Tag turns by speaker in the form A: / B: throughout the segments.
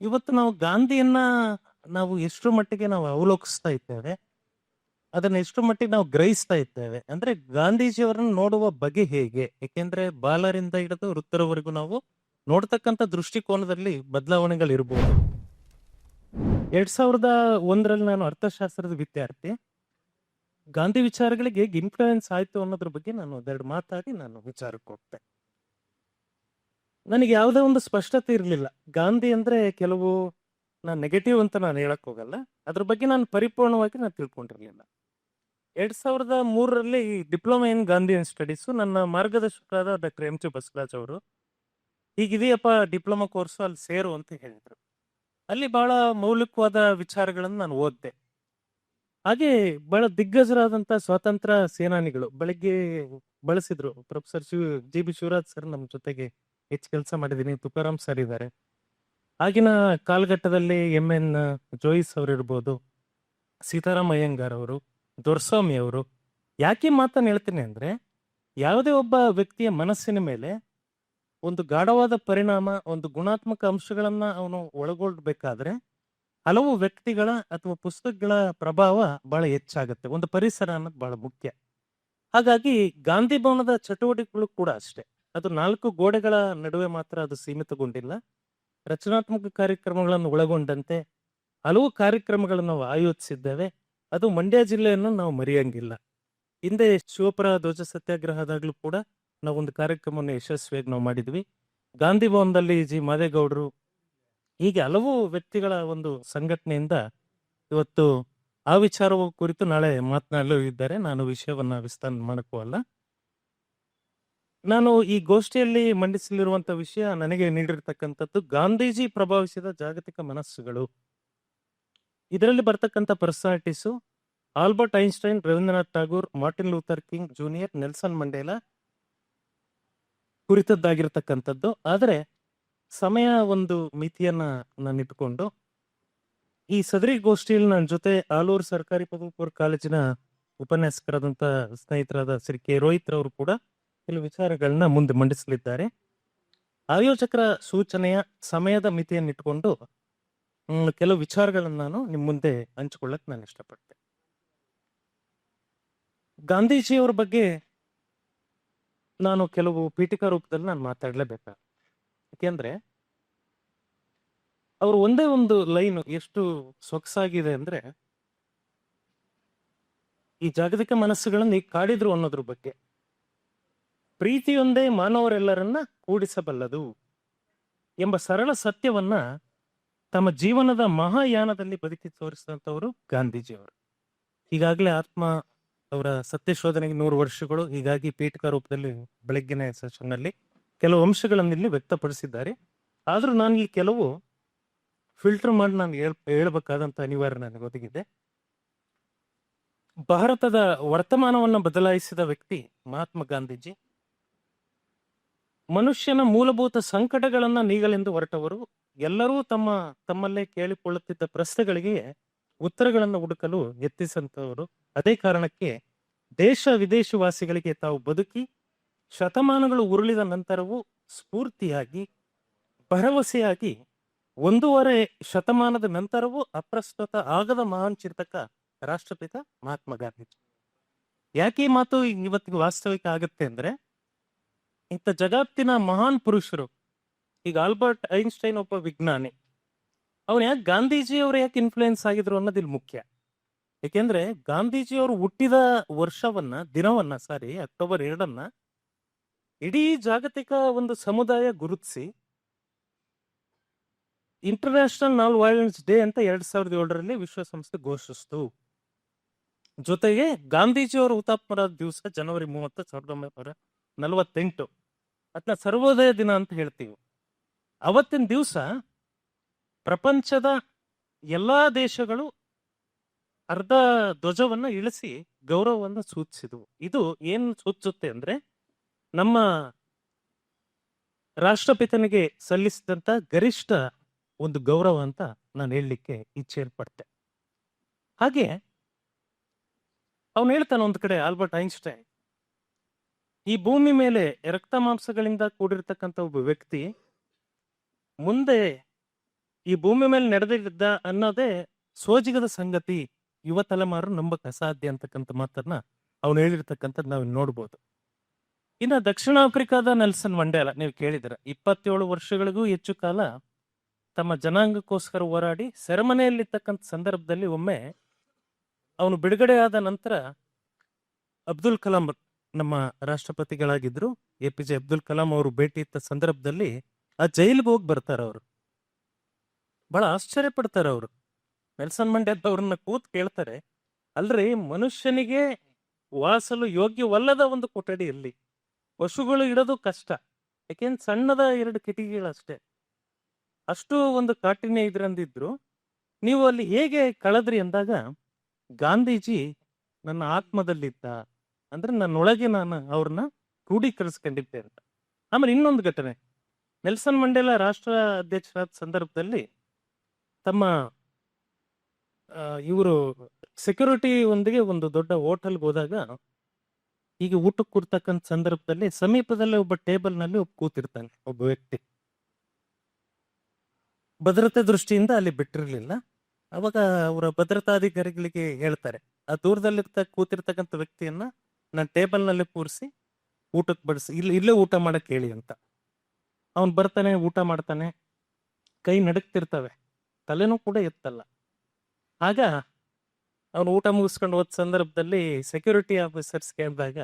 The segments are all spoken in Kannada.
A: ಇವತ್ತು ನಾವು ಗಾಂಧಿಯನ್ನ ನಾವು ಎಷ್ಟು ಮಟ್ಟಿಗೆ ನಾವು ಅವಲೋಕಿಸ್ತಾ ಇದ್ದೇವೆ, ಅದನ್ನ ಎಷ್ಟು ಮಟ್ಟಿಗೆ ನಾವು ಗ್ರಹಿಸ್ತಾ ಇದ್ದೇವೆ, ಅಂದ್ರೆ ಗಾಂಧೀಜಿಯವರನ್ನು ನೋಡುವ ಬಗೆ ಹೇಗೆ? ಏಕೆಂದ್ರೆ ಬಾಲರಿಂದ ಹಿಡಿದು ವೃತ್ತರವರೆಗೂ ನಾವು ನೋಡ್ತಕ್ಕಂಥ ದೃಷ್ಟಿಕೋನದಲ್ಲಿ ಬದಲಾವಣೆಗಳಿರ್ಬೋದು. ಎರಡ್ ಸಾವಿರದ ಒಂದರಲ್ಲಿ ನಾನು ಅರ್ಥಶಾಸ್ತ್ರದ ವಿದ್ಯಾರ್ಥಿ. ಗಾಂಧಿ ವಿಚಾರಗಳಿಗೆ ಹೇಗೆ ಇನ್ಫ್ಲೂಯೆನ್ಸ್ ಆಯ್ತು ಅನ್ನೋದ್ರ ಬಗ್ಗೆ ನಾನು ಒಂದೆರಡು ಮಾತಾಡಿ ನಾನು ವಿಚಾರಕ್ಕೆ ಹೋಗ್ತೆ. ನನಗೆ ಯಾವುದೇ ಒಂದು ಸ್ಪಷ್ಟತೆ ಇರಲಿಲ್ಲ. ಗಾಂಧಿ ಅಂದರೆ ಕೆಲವು ನಾನು ನೆಗೆಟಿವ್ ಅಂತ ನಾನು ಹೇಳಕ್ ಹೋಗಲ್ಲ. ಅದ್ರ ಬಗ್ಗೆ ನಾನು ಪರಿಪೂರ್ಣವಾಗಿ ನಾನು ತಿಳ್ಕೊಂಡಿರಲಿಲ್ಲ. ಎರಡ್ ಸಾವಿರದ ಮೂರರಲ್ಲಿ ಡಿಪ್ಲೊಮಾ ಇನ್ ಗಾಂಧಿಯನ್ ಸ್ಟಡೀಸು ನನ್ನ ಮಾರ್ಗದರ್ಶಕರಾದ ಡಾಕ್ಟರ್ ಎಂ ಜಿ ಬಸವರಾಜ್ ಅವರು ಹೀಗಿದೆಯಪ್ಪ ಡಿಪ್ಲೊಮಾ ಕೋರ್ಸು ಅಲ್ಲಿ ಸೇರು ಅಂತ ಹೇಳಿದರು. ಅಲ್ಲಿ ಬಹಳ ಮೌಲಿಕವಾದ ವಿಚಾರಗಳನ್ನು ನಾನು ಓದಿದೆ. ಹಾಗೆ ಬಹಳ ದಿಗ್ಗಜರಾದಂಥ ಸ್ವಾತಂತ್ರ್ಯ ಸೇನಾನಿಗಳು ಬೆಳಗ್ಗೆ ಬಳಸಿದ್ರು. Professor Shiva, G B Shivaraj sir ನಮ್ಮ ಜೊತೆಗೆ ಹೆಚ್ಚು ಕೆಲಸ ಮಾಡಿದ್ದೀನಿ. ತುಕಾರಾಮ್ ಸರ್ ಇದ್ದಾರೆ. ಆಗಿನ ಕಾಲಘಟ್ಟದಲ್ಲಿ ಎಂ ಎನ್ ಜೋಯಿಸ್ ಅವರು ಇರ್ಬೋದು ಸೀತಾರಾಮ್ ಅಯ್ಯಂಗಾರ್ ಅವರು, ದೊರ್ಸ್ವಾಮಿ ಅವರು, ಯಾಕೆ ಮಾತನ್ನು ಹೇಳ್ತೀನಿ ಅಂದರೆ, ಯಾವುದೇ ಒಬ್ಬ ವ್ಯಕ್ತಿಯ ಮನಸ್ಸಿನ ಮೇಲೆ ಒಂದು ಗಾಢವಾದ ಪರಿಣಾಮ, ಒಂದು ಗುಣಾತ್ಮಕ ಅಂಶಗಳನ್ನು ಅವನು ಒಳಗೊಳ್ಬೇಕಾದ್ರೆ, ಹಲವು ವ್ಯಕ್ತಿಗಳ ಅಥವಾ ಪುಸ್ತಕಗಳ ಪ್ರಭಾವ ಬಹಳ ಹೆಚ್ಚಾಗುತ್ತೆ. ಒಂದು ಪರಿಸರ ಅನ್ನೋದು ಬಹಳ ಮುಖ್ಯ. ಹಾಗಾಗಿ ಗಾಂಧಿ ಭವನದ ಚಟುವಟಿಕೆಗಳು ಕೂಡ ಅಷ್ಟೇ. ಅದು ನಾಲ್ಕು ಗೋಡೆಗಳ ನಡುವೆ ಮಾತ್ರ ಅದು ಸೀಮಿತಗೊಂಡಿಲ್ಲ. ರಚನಾತ್ಮಕ ಕಾರ್ಯಕ್ರಮಗಳನ್ನು ಒಳಗೊಂಡಂತೆ ಹಲವು ಕಾರ್ಯಕ್ರಮಗಳನ್ನು ನಾವು ಆಯೋಜಿಸಿದ್ದೇವೆ. ಅದು ಮಂಡ್ಯ ಜಿಲ್ಲೆಯನ್ನು ನಾವು ಮರೆಯಂಗಿಲ್ಲ. ಹಿಂದೆ ಶಿವಪುರ, ಧ್ವಜ ಸತ್ಯಾಗ್ರಹದಾಗ್ಲೂ ಕೂಡ ನಾವು ಒಂದು ಕಾರ್ಯಕ್ರಮವನ್ನು ಯಶಸ್ವಿಯಾಗಿ ನಾವು ಮಾಡಿದ್ವಿ. ಗಾಂಧಿ ಭವನದಲ್ಲಿ ಜಿ. ಮಾದೇಗೌಡರು ಹೀಗೆ ಹಲವು ವ್ಯಕ್ತಿಗಳ ಒಂದು ಸಂಘಟನೆಯಿಂದ ಇವತ್ತು ಆ ವಿಚಾರವ ಕುರಿತು ನಾಳೆ ಮಾತನಾಡಲು ಇದ್ದಾರೆ. ನಾನು ವಿಷಯವನ್ನು ವಿಸ್ತಾರ ಮಾಡಕ್ಕೂ ಅಲ್ಲ. ನಾನು ಈ ಗೋಷ್ಠಿಯಲ್ಲಿ ಮಂಡಿಸಲಿರುವಂತ ವಿಷಯ ನನಗೆ ನೀಡಿರ್ತಕ್ಕಂಥದ್ದು ಗಾಂಧೀಜಿ ಪ್ರಭಾವಿಸಿದ ಜಾಗತಿಕ ಮನಸ್ಸುಗಳು. ಇದರಲ್ಲಿ ಬರ್ತಕ್ಕಂಥ personalities Albert Einstein, Rabindranath Tagore Martin Luther King Junior, Nelson Mandela ಕುರಿತದ್ದಾಗಿರ್ತಕ್ಕಂಥದ್ದು. ಆದರೆ ಸಮಯ ಒಂದು ಮಿತಿಯನ್ನ ನಾನು ಇಟ್ಕೊಂಡು ಈ ಸದರಿ ಗೋಷ್ಠಿಯಲ್ಲಿ ನನ್ನ ಜೊತೆ ಆಲೂರು ಸರ್ಕಾರಿ ಪದವಿ ಪೂರ್ವ ಕಾಲೇಜಿನ ಉಪನ್ಯಾಸಕರಾದಂಥ ಸ್ನೇಹಿತರಾದ ಶ್ರೀ ಕೆ. ರೋಹಿತ್ ರವರು ಕೂಡ ಕೆಲವು ವಿಚಾರಗಳನ್ನ ಮುಂದೆ ಮಂಡಿಸಲಿದ್ದಾರೆ. ಆಯೋಜಕರ ಸೂಚನೆಯ ಸಮಯದ ಮಿತಿಯನ್ನು ಇಟ್ಕೊಂಡು ಕೆಲವು ವಿಚಾರಗಳನ್ನು ನಾನು ನಿಮ್ಮ ಮುಂದೆ ಹಂಚಿಕೊಳ್ಳಕ್ಕೆ ನಾನು ಇಷ್ಟಪಡ್ತೆ. ಗಾಂಧೀಜಿಯವರ ಬಗ್ಗೆ ನಾನು ಕೆಲವು ಪೀಠಿಕಾ ರೂಪದಲ್ಲಿ ನಾನು ಮಾತಾಡಲೇಬೇಕಾಗುತ್ತೆ ಯಾಕೆಂದ್ರೆ, ಅವರು ಒಂದೇ ಒಂದು ಲೈನ್ ಎಷ್ಟು ಸೊಗಸಾಗಿದೆ ಅಂದ್ರೆ, ಈ ಜಾಗತಿಕ ಮನಸ್ಸುಗಳನ್ನು ಈಗ ಕಾಡಿದ್ರು ಅನ್ನೋದ್ರ ಬಗ್ಗೆ. ಪ್ರೀತಿಯೊಂದೇ ಮಾನವರೆಲ್ಲರನ್ನ ಕೂಡಿಸಬಲ್ಲದು ಎಂಬ ಸರಳ ಸತ್ಯವನ್ನ ತಮ್ಮ ಜೀವನದ ಮಹಾಯಾನದಲ್ಲಿ ಬದುಕಿ ತೋರಿಸಿದಂಥವರು ಗಾಂಧೀಜಿಯವರು. ಈಗಾಗಲೇ ಆತ್ಮ ಅವರ ಸತ್ಯ ಶೋಧನೆಗೆ ನೂರು ವರ್ಷಗಳು, ಹೀಗಾಗಿ ಪೀಠಕ ರೂಪದಲ್ಲಿ ಬೆಳಗ್ಗಿನ ಸೆಷನ್ನಲ್ಲಿ ಕೆಲವು ಅಂಶಗಳನ್ನು ಇಲ್ಲಿ ವ್ಯಕ್ತಪಡಿಸಿದ್ದಾರೆ. ಆದರೂ ನಾನು ಈ ಕೆಲವು ಫಿಲ್ಟರ್ ಮಾಡಿ ನಾನು ಹೇಳ್, ಹೇಳ್ಬೇಕಾದಂಥ ಅನಿವಾರ್ಯ ನನಗೆ ಒದಗಿದೆ. ಭಾರತದ ವರ್ತಮಾನವನ್ನು ಬದಲಾಯಿಸಿದ ವ್ಯಕ್ತಿ ಮಹಾತ್ಮ ಗಾಂಧೀಜಿ. ಮನುಷ್ಯನ ಮೂಲಭೂತ ಸಂಕಟಗಳನ್ನ ನೀಗಲೆಂದು ಹೊರಟವರು ಎಲ್ಲರೂ ತಮ್ಮ ತಮ್ಮಲ್ಲೇ ಕೇಳಿಕೊಳ್ಳುತ್ತಿದ್ದ ಪ್ರಶ್ನೆಗಳಿಗೆ ಉತ್ತರಗಳನ್ನು ಹುಡುಕಲು ಯತ್ನಿಸಂತವರು. ಅದೇ ಕಾರಣಕ್ಕೆ ದೇಶ ವಿದೇಶವಾಸಿಗಳಿಗೆ ತಾವು ಬದುಕಿ ಶತಮಾನಗಳು ಉರುಳಿದ ನಂತರವೂ ಸ್ಫೂರ್ತಿಯಾಗಿ, ಭರವಸೆಯಾಗಿ ಒಂದೂವರೆ ಶತಮಾನದ ನಂತರವೂ ಅಪ್ರಸ್ತುತ ಆಗದ ಮಹಾನ್ ಚಿಂತಕ ರಾಷ್ಟ್ರಪಿತ ಮಹಾತ್ಮ ಗಾಂಧೀಜಿ. ಯಾಕೆ ಈ ಮಾತು ಇವತ್ತಿಗೆ ವಾಸ್ತವಿಕ ಆಗುತ್ತೆ ಅಂದ್ರೆ ಇಂಥ ಜಗತ್ತಿನ ಮಹಾನ್ ಪುರುಷರು. ಈಗ ಆಲ್ಬರ್ಟ್ ಐನ್ಸ್ಟೈನ್ ಒಬ್ಬ ವಿಜ್ಞಾನಿ. ಅವನು ಯಾಕೆ ಗಾಂಧೀಜಿ ಅವರು ಯಾಕೆ ಇನ್ಫ್ಲೂಯೆನ್ಸ್ ಆಗಿದ್ರು ಅನ್ನೋದು ಇಲ್ಲಿ ಮುಖ್ಯ. ಏಕೆಂದ್ರೆ ಗಾಂಧೀಜಿ ಅವರು ಹುಟ್ಟಿದ ವರ್ಷವನ್ನ, ದಿನವನ್ನ ಸಾರಿ ಅಕ್ಟೋಬರ್ ಎರಡನ್ನ ಇಡೀ ಜಾಗತಿಕ ಒಂದು ಸಮುದಾಯ ಗುರುತಿಸಿ ಇಂಟರ್ನ್ಯಾಷನಲ್ ನಾನ್ ವೈಲೆನ್ಸ್ ಡೇ ಅಂತ ಎರಡ್ ಸಾವಿರದ ಏಳರಲ್ಲಿ ವಿಶ್ವಸಂಸ್ಥೆ ಘೋಷಿಸಿತು. ಜೊತೆಗೆ ಗಾಂಧೀಜಿಯವರ ಹುತಾತ್ಮರಾದ ದಿವಸ ಜನವರಿ ಮೂವತ್ತು, ಸಾವಿರದ ಒಂಬೈನೂರ ನಲವತ್ತೆಂಟು. ಅದನ್ನ ಸರ್ವೋದಯ ದಿನ ಅಂತ ಹೇಳ್ತೀವಿ. ಅವತ್ತಿನ ದಿವಸ ಪ್ರಪಂಚದ ಎಲ್ಲಾ ದೇಶಗಳು ಅರ್ಧ ಧ್ವಜವನ್ನ ಇಳಿಸಿ ಗೌರವವನ್ನು ಸೂಚಿಸಿದವು. ಇದು ಏನ್ ಸೂಚಿಸುತ್ತೆ ಅಂದ್ರೆ ನಮ್ಮ ರಾಷ್ಟ್ರಪಿತನಿಗೆ ಸಲ್ಲಿಸಿದಂತ ಗರಿಷ್ಠ ಒಂದು ಗೌರವ ಅಂತ ನಾನು ಹೇಳಲಿಕ್ಕೆ ಇಚ್ಛೆ ಪಡ್ತೆ ಹಾಗೆ ಅವನು ಹೇಳ್ತಾನೆ ಒಂದು ಕಡೆ ಆಲ್ಬರ್ಟ್ ಐನ್ಸ್ಟೈನ್ ಈ ಭೂಮಿ ಮೇಲೆ ರಕ್ತ ಮಾಂಸಗಳಿಂದ ಕೂಡಿರ್ತಕ್ಕಂಥ ಒಬ್ಬ ವ್ಯಕ್ತಿ ಮುಂದೆ ಈ ಭೂಮಿ ಮೇಲೆ ನಡೆದಿದ್ದ ಅನ್ನೋದೇ ಸೋಜಿಗದ ಸಂಗತಿ. ಯುವ ತಲೆಮಾರು ನಂಬಕ್ ಅಸಾಧ್ಯ ಅಂತಕ್ಕಂಥ ಮಾತನ್ನ ಅವನು ಹೇಳಿರ್ತಕ್ಕಂಥದ್ದು ನಾವು ನೋಡ್ಬೋದು. ಇನ್ನು ದಕ್ಷಿಣ ಆಫ್ರಿಕಾದ ನೆಲ್ಸನ್ ಮಂಡೇಲ, ನೀವು ಕೇಳಿದಿರ ಇಪ್ಪತ್ತೇಳು ವರ್ಷಗಳಿಗೂ ಹೆಚ್ಚು ಕಾಲ ತಮ್ಮ ಜನಾಂಗಕ್ಕೋಸ್ಕರ ಹೋರಾಡಿ ಸೆರೆಮನೆಯಲ್ಲಿರ್ತಕ್ಕಂಥ ಸಂದರ್ಭದಲ್ಲಿ ಒಮ್ಮೆ ಅವನು ಆದ ನಂತರ ಅಬ್ದುಲ್ ಕಲಾಂ ನಮ್ಮ ರಾಷ್ಟ್ರಪತಿಗಳಾಗಿದ್ರು A P J Abdul Kalam ಅವರು ಭೇಟಿ ಇದ್ದ ಸಂದರ್ಭದಲ್ಲಿ ಆ ಜೈಲಿಗೆ ಹೋಗಿ ಬರ್ತಾರ ಅವರು. ಬಹಳ ಆಶ್ಚರ್ಯ ಪಡ್ತಾರ ಅವರು. ನೆಲ್ಸನ್ ಮಂಡ್ಯದ ಅವ್ರನ್ನ ಕೂತ್ ಕೇಳ್ತಾರೆ, ಅಲ್ರಿ ಮನುಷ್ಯನಿಗೆ ವಾಸಲು ಯೋಗ್ಯವಲ್ಲದ ಒಂದು ಕೊಠಡಿ ಇಲ್ಲಿ. ಪಶುಗಳು ಇಡೋದು ಕಷ್ಟ ಯಾಕೆಂದ್ರೆ ಸಣ್ಣದ ಎರಡು ಕಿಟಕಿಗಳಷ್ಟೇ. ಅಷ್ಟು ಒಂದು ಕಾಠಿಣ್ಯ ಇದ್ರಂದಿದ್ರು, ನೀವು ಅಲ್ಲಿ ಹೇಗೆ ಕಳೆದ್ರಿ ಅಂದಾಗ, ಗಾಂಧೀಜಿ ನನ್ನ ಆತ್ಮದಲ್ಲಿದ್ದ ಅಂದ್ರೆ ನನ್ನೊಳಗೆ ನಾನು ಅವ್ರನ್ನ ಕ್ರೂಢೀಕರಿಸ್ಕೊಂಡಿದ್ದೆ ಅಂತ. ಆಮೇಲೆ ಇನ್ನೊಂದು ಘಟನೆ. ನೆಲ್ಸನ್ ಮಂಡೇಲ ರಾಷ್ಟ್ರ ಅಧ್ಯಕ್ಷರಾದ ಸಂದರ್ಭದಲ್ಲಿ ತಮ್ಮ ಇವರು ಸೆಕ್ಯೂರಿಟಿ ಒಂದಿಗೆ ಒಂದು ದೊಡ್ಡ ಹೋಟೆಲ್ಗೆ ಹೋದಾಗ ಹೀಗೆ ಊಟಕ್ಕೆ ಕೂರ್ತಕ್ಕಂಥ ಸಂದರ್ಭದಲ್ಲಿ ಸಮೀಪದಲ್ಲೇ ಒಬ್ಬ ಟೇಬಲ್ನಲ್ಲಿ ಒಬ್ಬ ಕೂತಿರ್ತಾನೆ, ಒಬ್ಬ ವ್ಯಕ್ತಿ. ಭದ್ರತೆ ದೃಷ್ಟಿಯಿಂದ ಅಲ್ಲಿ ಬಿಟ್ಟಿರ್ಲಿಲ್ಲ. ಅವಾಗ ಅವರ ಭದ್ರತಾಧಿಕಾರಿಗಳಿಗೆ ಹೇಳ್ತಾರೆ, ಆ ದೂರದಲ್ಲಿರ್ತ ಕೂತಿರ್ತಕ್ಕಂಥ ವ್ಯಕ್ತಿಯನ್ನ ನಾನು ಟೇಬಲ್ನಲ್ಲೇ ಕೂರಿಸಿ ಊಟಕ್ಕೆ ಬಡಿಸಿ ಇಲ್ಲಿ ಇಲ್ಲೇ ಊಟ ಮಾಡಕ್ಕೆ ಹೇಳಿ ಅಂತ. ಅವನು ಬರ್ತಾನೆ, ಊಟ ಮಾಡ್ತಾನೆ, ಕೈ ನಡುಕ್ತಿರ್ತವೆ ತಲೆನೂ ಕೂಡ ಎತ್ತಲ್ಲ. ಆಗ ಅವನು ಊಟ ಮುಗಿಸ್ಕೊಂಡು ಹೋದ ಸಂದರ್ಭದಲ್ಲಿ ಸೆಕ್ಯೂರಿಟಿ ಆಫೀಸರ್ಸ್ ಕೇಳಿದಾಗ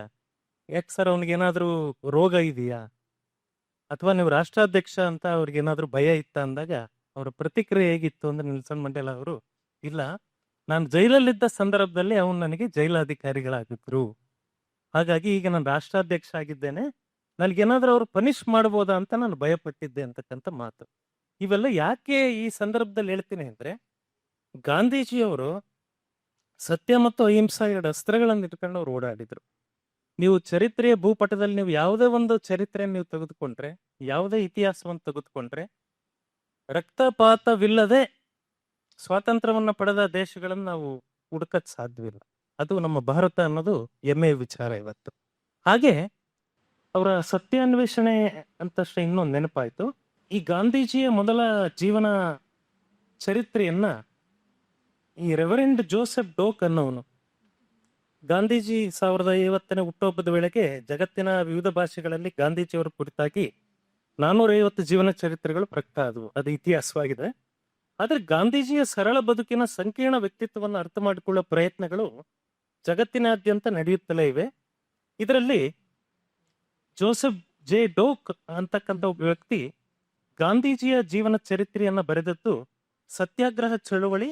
A: ಯಾಕೆ ಸರ್ ಅವನಿಗೇನಾದರೂ ರೋಗ ಇದೆಯಾ? ಅಥವಾ ನೀವು ರಾಷ್ಟ್ರಾಧ್ಯಕ್ಷ ಅಂತ ಅವ್ರಿಗೇನಾದರೂ ಭಯ ಇತ್ತ? ಅಂದಾಗ, ಅವರ ಪ್ರತಿಕ್ರಿಯೆ ಹೇಗಿತ್ತು ಅಂದ್ರೆ ನೆಲ್ಸನ್ ಮಂಡೇಲ ಅವರು, ಇಲ್ಲ, ನಾನು ಜೈಲಲ್ಲಿದ್ದ ಸಂದರ್ಭದಲ್ಲಿ ಅವನು ನನಗೆ ಜೈಲಾಧಿಕಾರಿಗಳಾಗಿದ್ರು. ಹಾಗಾಗಿ ಈಗ ನಾನು ರಾಷ್ಟ್ರಾಧ್ಯಕ್ಷ ಆಗಿದ್ದೇನೆ. ನನಗೇನಾದ್ರೂ ಅವರು ಪನಿಷ್ ಮಾಡ್ಬೋದಾ ಅಂತ ನಾನು ಭಯಪಟ್ಟಿದ್ದೆ ಅಂತಕ್ಕಂಥ ಮಾತು. ಇವೆಲ್ಲ ಯಾಕೆ ಈ ಸಂದರ್ಭದಲ್ಲಿ ಹೇಳ್ತೀನಿ ಅಂದ್ರೆ, ಗಾಂಧೀಜಿಯವರು ಸತ್ಯ ಮತ್ತು ಅಹಿಂಸಾ ಎರಡು ಅಸ್ತ್ರಗಳನ್ನು ಇಟ್ಕೊಂಡು ಅವ್ರು ಓಡಾಡಿದ್ರು. ನೀವು ಚರಿತ್ರೆಯ ಭೂಪಟದಲ್ಲಿ ನೀವು ಯಾವುದೇ ಒಂದು ಚರಿತ್ರೆಯನ್ನು ನೀವು ತೆಗೆದುಕೊಂಡ್ರೆ, ಯಾವುದೇ ಇತಿಹಾಸವನ್ನು ತೆಗೆದುಕೊಂಡ್ರೆ, ರಕ್ತಪಾತವಿಲ್ಲದೆ ಸ್ವಾತಂತ್ರ್ಯವನ್ನ ಪಡೆದ ದೇಶಗಳನ್ನು ನಾವು ಹುಡುಕಕ್ ಸಾಧ್ಯವಿಲ್ಲ. ಅದು ನಮ್ಮ ಭಾರತ ಅನ್ನೋದು ಹೆಮ್ಮೆಯ ವಿಚಾರ ಇವತ್ತು. ಹಾಗೆ ಅವರ ಸತ್ಯಾನ್ವೇಷಣೆ ಅಂತಷ್ಟೇ ಇನ್ನೊಂದು ನೆನಪಾಯ್ತು. ಈ ಗಾಂಧೀಜಿಯ ಮೊದಲ ಜೀವನ ಚರಿತ್ರೆಯನ್ನ ಈ ರೆವರೆಂಡ್ ಜೋಸೆಫ್ ಡೋಕ್ ಅನ್ನೋನು ಗಾಂಧೀಜಿ ಸಾವಿರದ ಐವತ್ತನೇ ಹುಟ್ಟುಹಬ್ಬದ ವೇಳೆಗೆ ಜಗತ್ತಿನ ವಿವಿಧ ಭಾಷೆಗಳಲ್ಲಿ ಗಾಂಧೀಜಿಯವರ ಕುರಿತಾಗಿ ನಾನೂರ ಐವತ್ತು ಜೀವನ ಚರಿತ್ರೆಗಳು ಪ್ರಕಟ ಆದವು. ಅದು ಇತಿಹಾಸವಾಗಿದೆ. ಆದರೆ ಗಾಂಧೀಜಿಯ ಸರಳ ಬದುಕಿನ ಸಂಕೀರ್ಣ ವ್ಯಕ್ತಿತ್ವವನ್ನು ಅರ್ಥ ಮಾಡಿಕೊಳ್ಳುವ ಪ್ರಯತ್ನಗಳು ಜಗತ್ತಿನಾದ್ಯಂತ ನಡೆಯುತ್ತಲೇ ಇವೆ. ಇದರಲ್ಲಿ ಜೋಸೆಫ್ ಜೆ. ಡೋಕ್ ಅಂತಕ್ಕಂಥ ಒಬ್ಬ ವ್ಯಕ್ತಿ ಗಾಂಧೀಜಿಯ ಜೀವನ ಚರಿತ್ರೆಯನ್ನ ಬರೆದದ್ದು ಸತ್ಯಾಗ್ರಹ ಚಳುವಳಿ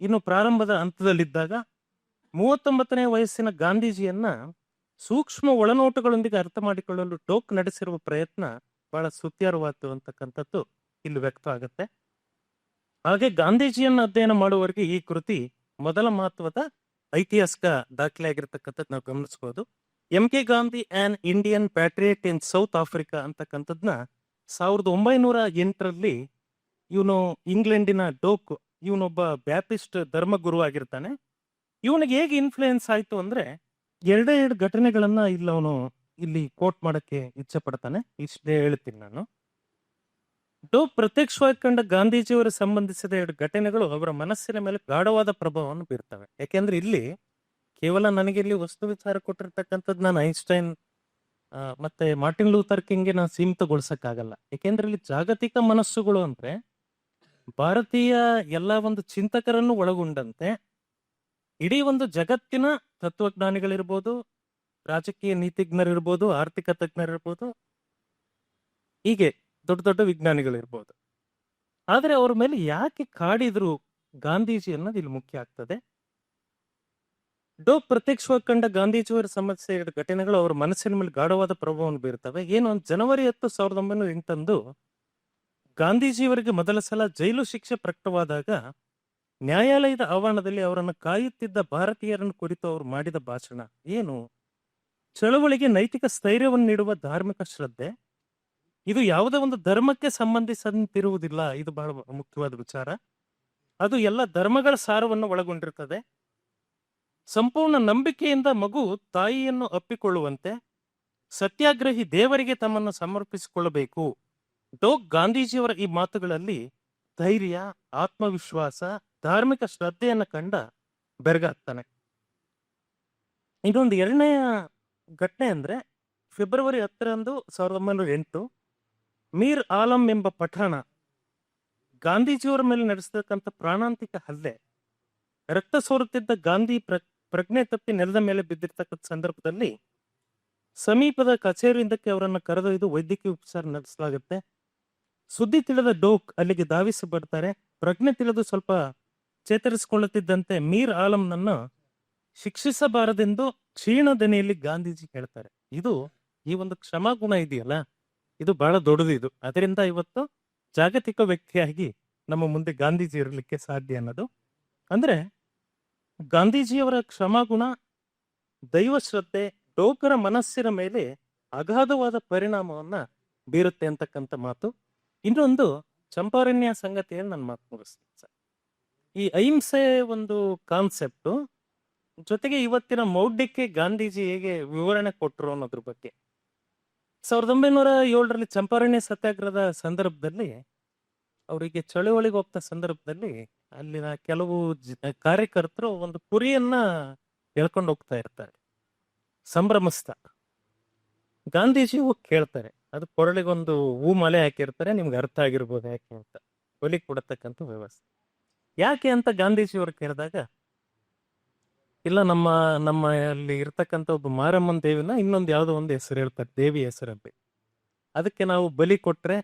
A: ಇನ್ನು ಪ್ರಾರಂಭದ ಹಂತದಲ್ಲಿದ್ದಾಗ ಮೂವತ್ತೊಂಬತ್ತನೇ ವಯಸ್ಸಿನ ಗಾಂಧೀಜಿಯನ್ನ ಸೂಕ್ಷ್ಮ ಒಳನೋಟಗಳೊಂದಿಗೆ ಅರ್ಥ ಮಾಡಿಕೊಳ್ಳಲು ಡೋಕ್ ನಡೆಸಿರುವ ಪ್ರಯತ್ನ ಬಹಳ ಸುತ್ಯಾರವಾದ್ದು ಅಂತಕ್ಕಂಥದ್ದು ಇಲ್ಲಿ ವ್ಯಕ್ತ ಆಗುತ್ತೆ ಹಾಗೆ ಗಾಂಧೀಜಿಯನ್ನು ಅಧ್ಯಯನ ಮಾಡುವವರಿಗೆ ಈ ಕೃತಿ ಮೊದಲ ಮಹತ್ವದ ಐತಿಹಾಸಿಕ ದಾಖಲೆ ಆಗಿರತಕ್ಕಂಥದ್ದು ನಾವು ಗಮನಿಸಬಹುದು M K Gandhi an Indian patriot in South Africa ಅಂತಕ್ಕಂಥದ್ನ ಸಾವಿರದ ಒಂಬೈನೂರ ಎಂಟರಲ್ಲಿ ಇವನು ಇಂಗ್ಲೆಂಡಿನ ಡೋಕ್, ಇವನೊಬ್ಬ ಬ್ಯಾಪಿಸ್ಟ್ ಧರ್ಮಗುರು ಆಗಿರ್ತಾನೆ. ಇವನಿಗೆ ಹೇಗೆ ಇನ್ಫ್ಲೂಯೆನ್ಸ್ ಆಯಿತು ಅಂದ್ರೆ ಎರಡೇ ಎರಡು ಘಟನೆಗಳನ್ನ ಇಲ್ಲಿ ಅವನು ಇಲ್ಲಿ ಕೋಟ್ ಮಾಡಕ್ಕೆ ಇಚ್ಛೆ ಪಡ್ತಾನೆ. ಇಷ್ಟೇ ಹೇಳ್ತೀನಿ ನಾನು. ಡೋಪ್ ಪ್ರತ್ಯಕ್ಷವಾಗಿ ಕಂಡ ಗಾಂಧೀಜಿಯವರ ಸಂಬಂಧಿಸಿದ ಎರಡು ಘಟನೆಗಳು ಅವರ ಮನಸ್ಸಿನ ಮೇಲೆ ಗಾಢವಾದ ಪ್ರಭಾವವನ್ನು ಬೀರ್ತವೆ. ಯಾಕೆಂದ್ರೆ ಇಲ್ಲಿ ಕೇವಲ ನನಗೆ ಇಲ್ಲಿ ವಸ್ತು ವಿಚಾರ ಕೊಟ್ಟಿರ್ತಕ್ಕಂಥದ್ದು ನಾನು ಐನ್ಸ್ಟೈನ್ ಮತ್ತೆ ಮಾರ್ಟಿನ್ ಲೂಥರ್ ಕಿಂಗ್ಗೆ ನಾನು ಸೀಮಿತಗೊಳಿಸಕ್ಕಾಗಲ್ಲ. ಯಾಕೆಂದ್ರೆ ಇಲ್ಲಿ ಜಾಗತಿಕ ಮನಸ್ಸುಗಳು ಅಂದ್ರೆ ಭಾರತೀಯ ಎಲ್ಲ ಒಂದು ಚಿಂತಕರನ್ನು ಒಳಗೊಂಡಂತೆ ಇಡೀ ಒಂದು ಜಗತ್ತಿನ ತತ್ವಜ್ಞಾನಿಗಳಿರ್ಬೋದು, ರಾಜಕೀಯ ನೀತಿಜ್ಞರಿರ್ಬೋದು, ಆರ್ಥಿಕ ತಜ್ಞರಿರ್ಬೋದು. ಹೀಗೆ ದೊಡ್ಡ ದೊಡ್ಡ ವಿಜ್ಞಾನಿಗಳಿರ್ಬೋದು. ಆದರೆ ಅವ್ರ ಮೇಲೆ ಯಾಕೆ ಕಾಡಿದ್ರು ಗಾಂಧೀಜಿ ಅನ್ನೋದು ಇಲ್ಲಿ ಮುಖ್ಯ ಆಗ್ತದೆ. ಡೋ ಪ್ರತ್ಯಕ್ಷವಾಗಿ ಕಂಡ ಗಾಂಧೀಜಿಯವರ ಸಮಸ್ಯೆ ಘಟನೆಗಳು ಅವರ ಮನಸ್ಸಿನ ಮೇಲೆ ಗಾಢವಾದ ಪ್ರಭಾವವನ್ನು ಬೀರ್ತವೆ ಏನು ಒಂದು ಜನವರಿ ಹತ್ತು ಸಾವಿರದ ಒಂಬೈನೂರ ಎಂಟಂದು ಗಾಂಧೀಜಿಯವರಿಗೆ ಮೊದಲ ಸಲ ಜೈಲು ಶಿಕ್ಷೆ ಪ್ರಕಟವಾದಾಗ ನ್ಯಾಯಾಲಯದ ಆವರಣದಲ್ಲಿ ಅವರನ್ನು ಕಾಯುತ್ತಿದ್ದ ಭಾರತೀಯರನ್ನು ಕುರಿತು ಅವರು ಮಾಡಿದ ಭಾಷಣ. ಏನು? ಚಳವಳಿಗೆ ನೈತಿಕ ಸ್ಥೈರ್ಯವನ್ನು ನೀಡುವ ಧಾರ್ಮಿಕ ಶ್ರದ್ಧೆ. ಇದು ಯಾವುದೇ ಒಂದು ಧರ್ಮಕ್ಕೆ ಸಂಬಂಧಿಸಂತಿರುವುದಿಲ್ಲ. ಇದು ಬಹಳ ಮುಖ್ಯವಾದ ವಿಚಾರ. ಅದು ಎಲ್ಲ ಧರ್ಮಗಳ ಸಾರವನ್ನು ಒಳಗೊಂಡಿರ್ತದೆ. ಸಂಪೂರ್ಣ ನಂಬಿಕೆಯಿಂದ ಮಗು ತಾಯಿಯನ್ನು ಅಪ್ಪಿಕೊಳ್ಳುವಂತೆ ಸತ್ಯಾಗ್ರಹಿ ದೇವರಿಗೆ ತಮ್ಮನ್ನು ಸಮರ್ಪಿಸಿಕೊಳ್ಳಬೇಕು. ಡೋಕ್ ಗಾಂಧೀಜಿಯವರ ಈ ಮಾತುಗಳಲ್ಲಿ ಧೈರ್ಯ, ಆತ್ಮವಿಶ್ವಾಸ, ಧಾರ್ಮಿಕ ಶ್ರದ್ಧೆಯನ್ನು ಕಂಡ ಬೆರಗಾಗ್ತಾನೆ. ಇದೊಂದು ಎರಡನೆಯ ಘಟನೆ ಅಂದ್ರೆ ಫೆಬ್ರವರಿ ಹತ್ತರಂದು ಸಾವಿರದ ಒಂಬೈನೂರ ಎಂಟು ಮೀರ್ ಆಲಂ ಎಂಬ ಪಠಾಣ ಗಾಂಧೀಜಿಯವರ ಮೇಲೆ ನಡೆಸತಕ್ಕಂಥ ಪ್ರಾಣಾಂತಿಕ ಹಲ್ಲೆ, ರಕ್ತ ಸೋರುತ್ತಿದ್ದ ಗಾಂಧಿ ಪ್ರ, ಪ್ರಜ್ಞೆ ತಪ್ಪಿ ನೆಲದ ಮೇಲೆ ಬಿದ್ದಿರ್ತಕ್ಕಂಥ ಸಂದರ್ಭದಲ್ಲಿ ಸಮೀಪದ ಕಚೇರಿಯಿಂದಕ್ಕೆ ಅವರನ್ನು ಕರೆದೊಯ್ದು ವೈದ್ಯಕೀಯ ಉಪಚಾರ ನಡೆಸಲಾಗುತ್ತೆ. ಸುದ್ದಿ ತಿಳಿದ ಡೋಕ್ ಅಲ್ಲಿಗೆ ಧಾವಿಸಿ ಬರ್ತಾರೆ ಪ್ರಜ್ಞೆ ತಿಳಿದು ಸ್ವಲ್ಪ ಚೇತರಿಸಿಕೊಳ್ಳುತ್ತಿದ್ದಂತೆ ಮೀರ್ ಆಲಂನನ್ನು ಶಿಕ್ಷಿಸಬಾರದೆಂದು ಕ್ಷೀಣ ದನಿಯಲ್ಲಿ ಗಾಂಧೀಜಿ ಹೇಳ್ತಾರೆ ಇದು ಈ ಒಂದು ಕ್ಷಮಾಗುಣ ಇದೆಯಲ್ಲ? ಇದು ಬಹಳ ದೊಡ್ಡದು ಇದು. ಅದರಿಂದ ಇವತ್ತು ಜಾಗತಿಕ ವ್ಯಕ್ತಿಯಾಗಿ ನಮ್ಮ ಮುಂದೆ ಗಾಂಧೀಜಿ ಇರಲಿಕ್ಕೆ ಸಾಧ್ಯ ಅನ್ನೋದು. ಅಂದ್ರೆ ಗಾಂಧೀಜಿಯವರ ಕ್ಷಮಾಗುಣ, ದೈವ ಶ್ರದ್ಧೆ, ಡೋಕರ ಮನಸ್ಸಿನ ಮೇಲೆ ಅಗಾಧವಾದ ಪರಿಣಾಮವನ್ನ ಬೀರುತ್ತೆ ಅಂತಕ್ಕಂಥ ಮಾತು. ಇನ್ನೊಂದು ಚಂಪಾರಣ್ಯ ಸಂಗತಿಯಲ್ಲಿ ನಾನು ಮಾತು ಮುಗಿಸ್ತೀನಿ ಸರ್. ಈ ಅಹಿಂಸೆ ಒಂದು ಕಾನ್ಸೆಪ್ಟು ಜೊತೆಗೆ ಇವತ್ತಿನ ಮೌಢ್ಯಕ್ಕೆ ಗಾಂಧೀಜಿ ಹೇಗೆ ವಿವರಣೆ ಕೊಟ್ಟರು ಅನ್ನೋದ್ರ ಬಗ್ಗೆ. ಸಾವಿರದ ಒಂಬೈನೂರ ಏಳರಲ್ಲಿ ಚಂಪಾರಣ್ಯ ಸತ್ಯಾಗ್ರಹದ ಸಂದರ್ಭದಲ್ಲಿ, ಅವರಿಗೆ ಚಳುವಳಿಗೆ ಹೋಗ್ತಾ ಸಂದರ್ಭದಲ್ಲಿ ಅಲ್ಲಿನ ಕೆಲವು ಕಾರ್ಯಕರ್ತರು ಒಂದು ಕುರಿಯನ್ನ ಎಳ್ಕೊಂಡು ಹೋಗ್ತಾ ಇರ್ತಾರೆ. ಸಂಭ್ರಮಿಸ್ತಾ. ಗಾಂಧೀಜಿ ಹೋಗಿ ಕೇಳ್ತಾರೆ, ಅದು ಕೊರಳಿಗೊಂದು ಹೂ ಮಲೆ ಹಾಕಿರ್ತಾರೆ, ನಿಮ್ಗೆ ಅರ್ಥ ಆಗಿರ್ಬೋದು ಯಾಕೆ ಅಂತ. ಬಲಿ ಕೊಡತಕ್ಕಂಥ ವ್ಯವಸ್ಥೆ. ಯಾಕೆ ಅಂತ ಗಾಂಧೀಜಿಯವರು ಕೇಳಿದಾಗ ಇಲ್ಲ, ನಮ್ಮ ನಮ್ಮ ಅಲ್ಲಿ ಇರ್ತಕ್ಕಂಥ ಒಬ್ಬ ಮಾರಮ್ಮನ ದೇವಿನ ಇನ್ನೊಂದು ಯಾವುದೋ ಒಂದು ಹೆಸರು ಹೇಳ್ತಾರೆ, ದೇವಿ ಹೆಸರಲ್ಲಿ. ಅದಕ್ಕೆ ನಾವು ಬಲಿ ಕೊಟ್ರೆ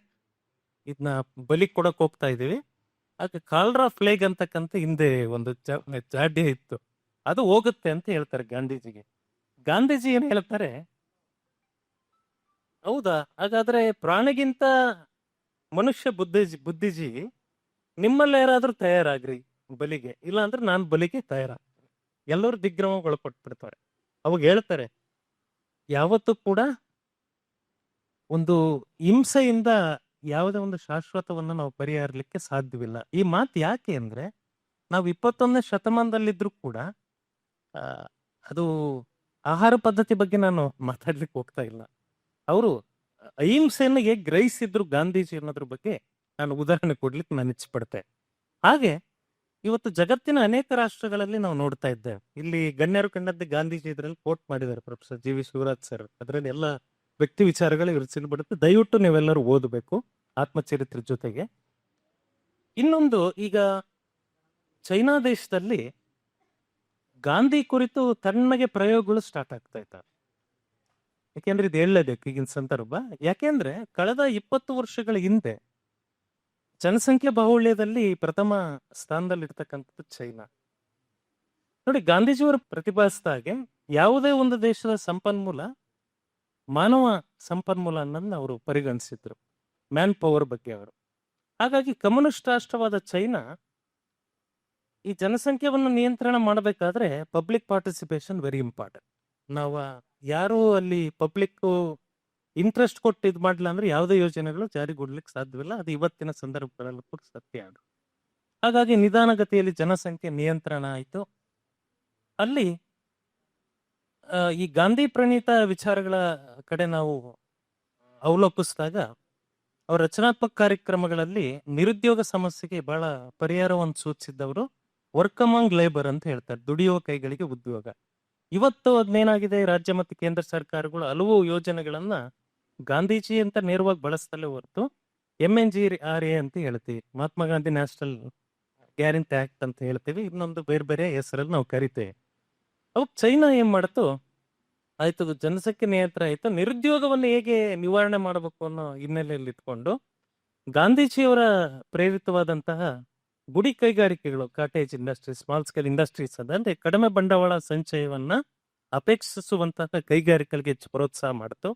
A: ಇದನ್ನ ಬಲಿ ಕೊಡಕ್ ಹೋಗ್ತಾ ಇದೀವಿ ಆಗ ಕಾಲ್ರಾ ಫ್ಲೇಗ್ ಅಂತಕ್ಕಂಥ ಹಿಂದೆ ಒಂದು ಜಾಡ್ಯ ಇತ್ತು. ಅದು ಹೋಗುತ್ತೆ ಅಂತ ಹೇಳ್ತಾರೆ ಗಾಂಧೀಜಿಗೆ. ಗಾಂಧೀಜಿ ಏನ್ ಹೇಳ್ತಾರೆ? ಹೌದಾ? ಹಾಗಾದ್ರೆ ಪ್ರಾಣಿಗಿಂತ ಮನುಷ್ಯ ಬುದ್ಧಿಜಿ, ಬುದ್ಧಿಜೀವಿ ನಿಮ್ಮಲ್ಲಿ ಯಾರಾದ್ರೂ ತಯಾರಾಗ್ರಿ ಬಲಿಗೆ. ಇಲ್ಲಾಂದ್ರೆ ನಾನು ಬಲಿಗೆ ತಯಾರಾಗ್ತೀನಿ. ಎಲ್ಲರೂ ಬಿಡ್ತಾರೆ ಅವಾಗ ಹೇಳ್ತಾರೆ, ಯಾವತ್ತೂ ಕೂಡ ಒಂದು ಹಿಂಸೆಯಿಂದ ಯಾವುದೇ ಒಂದು ಶಾಶ್ವತವನ್ನು ನಾವು ಪರಿಹರಿಸಲಿಕ್ಕೆ ಸಾಧ್ಯವಿಲ್ಲ. ಈ ಮಾತು ಯಾಕೆ ಅಂದ್ರೆ, ನಾವು ಇಪ್ಪತ್ತೊಂದನೇ ಶತಮಾನದಲ್ಲಿದ್ರೂ ಕೂಡ ಅದು ಆಹಾರ ಪದ್ಧತಿ ಬಗ್ಗೆ ನಾನು ಮಾತಾಡ್ಲಿಕ್ಕೆ ಹೋಗ್ತಾ ಇಲ್ಲ. ಅವರು ಅಹಿಂಸೆಯನ್ನು ಹೇಗೆ ಗ್ರಹಿಸಿದ್ರು ಗಾಂಧೀಜಿ ಅನ್ನೋದ್ರ ಬಗ್ಗೆ ನಾನು ಉದಾಹರಣೆ ಕೊಡ್ಲಿಕ್ಕೆ ನಾನು ಇಚ್ಛಪಡ್ತೆ ಹಾಗೆ ಇವತ್ತು ಜಗತ್ತಿನ ಅನೇಕ ರಾಷ್ಟ್ರಗಳಲ್ಲಿ ನಾವು ನೋಡ್ತಾ ಇದ್ದೇವೆ. ಇಲ್ಲಿ ಗಣ್ಯರು ಕಂಡದ್ದು ಗಾಂಧೀಜಿ ಇದರಲ್ಲಿ ಕೋಟ್ ಮಾಡಿದ್ದಾರೆ professor G V Shivaraj sir. ಅದರಲ್ಲಿ ಎಲ್ಲ ವ್ಯಕ್ತಿ ವಿಚಾರಗಳು ಇವ್ರು ಸಿಲ್ಬಿಡುತ್ತೆ ದಯವಿಟ್ಟು ನೀವೆಲ್ಲರೂ ಓದಬೇಕು ಆತ್ಮಚರಿತ್ರೆ ಜೊತೆಗೆ. ಇನ್ನೊಂದು ಈಗ ಚೈನಾ ದೇಶದಲ್ಲಿ ಗಾಂಧಿ ಕುರಿತು ತಣ್ಣಗೆ ಪ್ರಯೋಗಗಳು ಸ್ಟಾರ್ಟ್ ಆಗ್ತಾ ಇದ್ದಾರೆ ಯಾಕೆಂದ್ರೆ ಇದು ಹೇಳಲೇಬೇಕು ಈಗಿನ ಸಂದರ್ಭ. ಯಾಕೆಂದ್ರೆ ಕಳೆದ ಇಪ್ಪತ್ತು ವರ್ಷಗಳ ಹಿಂದೆ ಜನಸಂಖ್ಯೆ ಬಾಹುಳ್ಯದಲ್ಲಿ ಪ್ರಥಮ ಸ್ಥಾನದಲ್ಲಿ ಇರ್ತಕ್ಕಂಥದ್ದು ಚೈನಾ. ನೋಡಿ, ಗಾಂಧೀಜಿಯವರು ಪ್ರತಿಪಾದಿಸಿದ ಹಾಗೆ ಯಾವುದೇ ಒಂದು ದೇಶದ ಸಂಪನ್ಮೂಲ, ಮಾನವ ಸಂಪನ್ಮೂಲ ಅನ್ನೋದನ್ನ ಅವರು ಪರಿಗಣಿಸಿದ್ರು ಮ್ಯಾನ್ ಪವರ್ ಬಗ್ಗೆ ಅವರು. ಹಾಗಾಗಿ ಕಮ್ಯುನಿಸ್ಟ್ ರಾಷ್ಟ್ರವಾದ ಚೈನಾ ಈ ಜನಸಂಖ್ಯೆಯನ್ನು ನಿಯಂತ್ರಣ ಮಾಡಬೇಕಾದ್ರೆ ಪಬ್ಲಿಕ್ ಪಾರ್ಟಿಸಿಪೇಷನ್ ವೆರಿ ಇಂಪಾರ್ಟೆಂಟ್. ನಾವು ಯಾರು ಅಲ್ಲಿ ಪಬ್ಲಿಕ್ ಇಂಟ್ರೆಸ್ಟ್ ಕೊಟ್ಟು ಇದು ಮಾಡಲಿಲ್ಲ ಅಂದ್ರೆ ಯಾವುದೇ ಯೋಜನೆಗಳು ಜಾರಿಗೊಡ್ಲಿಕ್ಕೆ ಸಾಧ್ಯವಿಲ್ಲ. ಅದು ಇವತ್ತಿನ ಸಂದರ್ಭಗಳಲ್ಲೂ ಕೂಡ ಸತ್ಯ ಅದು. ಹಾಗಾಗಿ ನಿಧಾನಗತಿಯಲ್ಲಿ ಜನಸಂಖ್ಯೆ ನಿಯಂತ್ರಣ ಆಯಿತು. ಅಲ್ಲಿ ಈ ಗಾಂಧಿ ಪ್ರಣೀತ ವಿಚಾರಗಳ ಕಡೆ ನಾವು ಅವಲೋಕಿಸಿದಾಗ ಅವರ ರಚನಾತ್ಮಕ ಕಾರ್ಯಕ್ರಮಗಳಲ್ಲಿ ನಿರುದ್ಯೋಗ ಸಮಸ್ಯೆಗೆ ಬಹಳ ಪರಿಹಾರವನ್ನು ಸೂಚಿಸಿದ್ದವರು ವರ್ಕ್ ಅಮಾಂಗ್ ಲೇಬರ್ ಅಂತ ಹೇಳ್ತಾರೆ. ದುಡಿಯುವ ಕೈಗಳಿಗೆ ಉದ್ಯೋಗ. ಇವತ್ತು ಅದ್ನೇನಾಗಿದೆ? ರಾಜ್ಯ ಮತ್ತು ಕೇಂದ್ರ ಸರ್ಕಾರಗಳು ಹಲವು ಯೋಜನೆಗಳನ್ನ ಗಾಂಧೀಜಿ ಅಂತ ನೇರವಾಗಿ ಬಳಸ್ತಲೇ ಹೊರತು M N G R A ಅಂತ ಹೇಳ್ತೀವಿ. Mahatma Gandhi national guarantee act ಅಂತ ಹೇಳ್ತೀವಿ. ಇನ್ನೊಂದು ಬೇರೆ ಬೇರೆ ಹೆಸರಲ್ಲಿ ನಾವು ಕರಿತೇವೆ. ಅವು ಚೈನಾ ಏನ್ ಮಾಡ್ತು? ಆಯ್ತು, ಅದು ಜನಸಂಖ್ಯೆ ನಿಯಂತ್ರ ಆಯ್ತು. ನಿರುದ್ಯೋಗವನ್ನು ಹೇಗೆ ನಿವಾರಣೆ ಮಾಡಬೇಕು ಅನ್ನೋ ಹಿನ್ನೆಲೆಯಲ್ಲಿ ಇಟ್ಕೊಂಡು ಗಾಂಧೀಜಿಯವರ ಪ್ರೇರಿತವಾದಂತಹ ಗುಡಿ ಕೈಗಾರಿಕೆಗಳು cottage industries small scale industries ಅದಂದ್ರೆ ಕಡಿಮೆ ಬಂಡವಾಳ ಸಂಚಯವನ್ನ ಅಪೇಕ್ಷಿಸುವಂತಹ ಕೈಗಾರಿಕೆಗಳಿಗೆ ಪ್ರೋತ್ಸಾಹ ಮಾಡಿತು.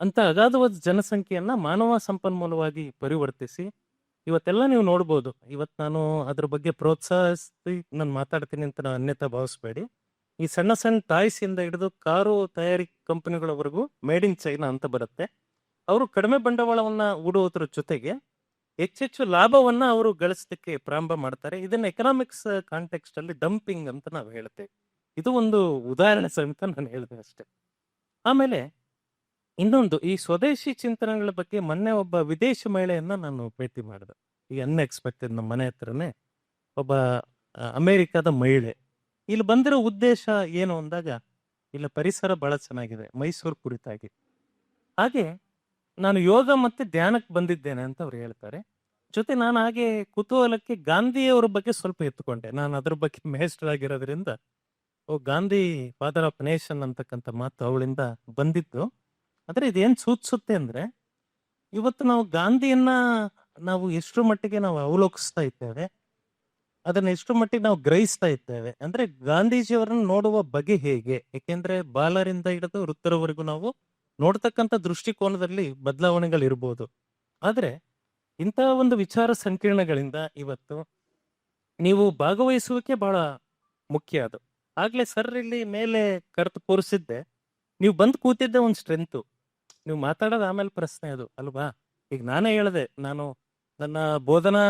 A: ಅಂತ ಅಗಾಧವಾದ ಜನಸಂಖ್ಯೆಯನ್ನ ಮಾನವ ಸಂಪನ್ಮೂಲವಾಗಿ ಪರಿವರ್ತಿಸಿ, ಇವತ್ತೆಲ್ಲ ನೀವು ನೋಡ್ಬೋದು. ಇವತ್ತು ನಾನು ಅದ್ರ ಬಗ್ಗೆ ಪ್ರೋತ್ಸಾಹಿಸಿ ನಾನು ಮಾತಾಡ್ತೀನಿ ಅಂತ ನಾನು ಅನ್ಯತಾ ಭಾವಿಸ್ಬೇಡಿ. ಈ ಸಣ್ಣ ಸಣ್ಣ ಟಾಯ್ಸ್ ಇಂದ ಹಿಡಿದು ಕಾರು ತಯಾರಿ ಕಂಪನಿಗಳವರೆಗೂ ಮೇಡ್ ಇನ್ ಚೈನಾ ಅಂತ ಬರುತ್ತೆ. ಅವರು ಕಡಿಮೆ ಬಂಡವಾಳವನ್ನ ಹೂಡುವುದರ ಜೊತೆಗೆ ಹೆಚ್ಚೆಚ್ಚು ಲಾಭವನ್ನ ಅವರು ಗಳಿಸಲಿಕ್ಕೆ ಪ್ರಾರಂಭ ಮಾಡ್ತಾರೆ. ಇದನ್ನ ಎಕನಾಮಿಕ್ಸ್ ಕಾಂಟೆಕ್ಸ್ಟ್ ಅಲ್ಲಿ ಡಂಪಿಂಗ್ ಅಂತ ನಾವು ಹೇಳ್ತೇವೆ ಇದು ಒಂದು ಉದಾಹರಣೆ ಸಮೇತ ನಾನು ಹೇಳಿದೆ ಅಷ್ಟೇ. ಆಮೇಲೆ ಇನ್ನೊಂದು, ಈ ಸ್ವದೇಶಿ ಚಿಂತನೆಗಳ ಬಗ್ಗೆ ಮೊನ್ನೆ ಒಬ್ಬ ವಿದೇಶಿ ಮಹಿಳೆಯನ್ನ ನಾನು ಭೇಟಿ ಮಾಡಿದೆ. ಈ ಅನ್ಎಕ್ಸ್ಪೆಕ್ಟೆಡ್ ನಮ್ಮ ಮನೆ ಹತ್ರನೇ ಒಬ್ಬ ಅಮೇರಿಕಾದ ಮಹಿಳೆ. ಇಲ್ಲಿ ಬಂದಿರೋ ಉದ್ದೇಶ ಏನು ಅಂದಾಗ, ಇಲ್ಲ, ಪರಿಸರ ಬಹಳ ಚೆನ್ನಾಗಿದೆ. ಮೈಸೂರು ಕುರಿತಾಗಿ. ಹಾಗೆ ನಾನು ಯೋಗ ಮತ್ತೆ ಧ್ಯಾನಕ್ಕೆ ಬಂದಿದ್ದೇನೆ ಅಂತ ಅವ್ರು ಹೇಳ್ತಾರೆ. ಜೊತೆ ನಾನು ಹಾಗೆ ಕುತೂಹಲಕ್ಕೆ ಗಾಂಧಿಯವರ ಬಗ್ಗೆ ಸ್ವಲ್ಪ ಎತ್ತುಕೊಂಡೆ ನಾನು ಅದ್ರ ಬಗ್ಗೆ ಮೇಸ್ಟರ್ ಆಗಿರೋದ್ರಿಂದ, ಓ ಗಾಂಧಿ ಫಾದರ್ ಆಫ್ ನೇಷನ್ ಅಂತಕ್ಕಂಥ ಮಾತು ಅವಳಿಂದ ಬಂದಿದ್ದು. ಆದ್ರೆ ಇದೇನ್ ಸೂಚಿಸುತ್ತೆ ಅಂದ್ರೆ, ಇವತ್ತು ನಾವು ಗಾಂಧಿಯನ್ನ ನಾವು ಎಷ್ಟು ಮಟ್ಟಿಗೆ ನಾವು ಅವಲೋಕಿಸ್ತಾ ಇದ್ದೇವೆ, ಅದನ್ನ ಎಷ್ಟು ಮಟ್ಟಿಗೆ ನಾವು ಗ್ರಹಿಸ್ತಾ ಇದ್ದೇವೆ, ಅಂದ್ರೆ ಗಾಂಧೀಜಿಯವರನ್ನ ನೋಡುವ ಬಗೆ ಹೇಗೆ? ಏಕೆಂದ್ರೆ ಬಾಲರಿಂದ ಹಿಡಿದು ವೃತ್ತರವರೆಗೂ ನಾವು ನೋಡ್ತಕ್ಕಂಥ ದೃಷ್ಟಿಕೋನದಲ್ಲಿ ಬದಲಾವಣೆಗಳಿರ್ಬೋದು. ಆದರೆ ಇಂತಹ ಒಂದು ವಿಚಾರ ಸಂಕಿರಣಗಳಿಂದ ಇವತ್ತು ನೀವು ಭಾಗವಹಿಸುವಿಕೆ ಬಹಳ ಮುಖ್ಯ ಅದು. ಆಗ್ಲೇ ಸರ್ ಇಲ್ಲಿ ಮೇಲೆ ಕರೆದು ಕೂರಿಸಿದ್ದೆ ನೀವು ಬಂದು ಕೂತಿದ್ದೆ ಒಂದು ಸ್ಟ್ರೆಂತು ನೀವು ಮಾತಾಡೋದು ಆಮೇಲೆ ಪ್ರಶ್ನೆ ಅದು, ಅಲ್ವಾ? ಈಗ ನಾನೇ ಹೇಳ್ದೆ, ನಾನು ನನ್ನ ಬೋಧನಾ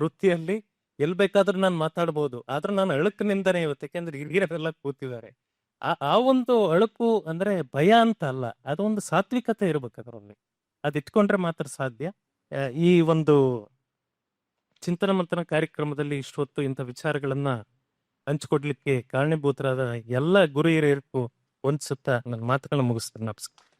A: ವೃತ್ತಿಯಲ್ಲಿ ಎಲ್ ಬೇಕಾದ್ರೂ ನಾನು ಮಾತಾಡ್ಬೋದು, ಆದ್ರೆ ನಾನು ಅಳುಕಿನಿಂದನೇ ಇವತ್ತು, ಯಾಕೆಂದ್ರೆ ಹಿರಿಯರೆಲ್ಲ ಕೂತಿದ್ದಾರೆ. ಆ ಒಂದು ಅಳುಕು ಅಂದ್ರೆ ಭಯ ಅಂತ ಅಲ್ಲ, ಅದೊಂದು ಸಾತ್ವಿಕತೆ ಇರ್ಬೇಕು ಅದರಲ್ಲಿ. ಅದ್ ಇಟ್ಕೊಂಡ್ರೆ ಮಾತ್ರ ಸಾಧ್ಯ. ಈ ಒಂದು ಚಿಂತನ ಮಂಥನ ಕಾರ್ಯಕ್ರಮದಲ್ಲಿ ಇಷ್ಟೊತ್ತು ಇಂಥ ವಿಚಾರಗಳನ್ನ ಹಂಚಿಕೊಡ್ಲಿಕ್ಕೆ ಕಾರಣೀಭೂತರಾದ ಎಲ್ಲ ಗುರು ಹಿರಿಯರಿಗೂ ಒಂದ್ ಸುತ್ತ ನನ್ನ ಮಾತುಗಳನ್ನ ಮುಗಿಸ್ತೇನೆ. ನಮಸ್ಕಾರ.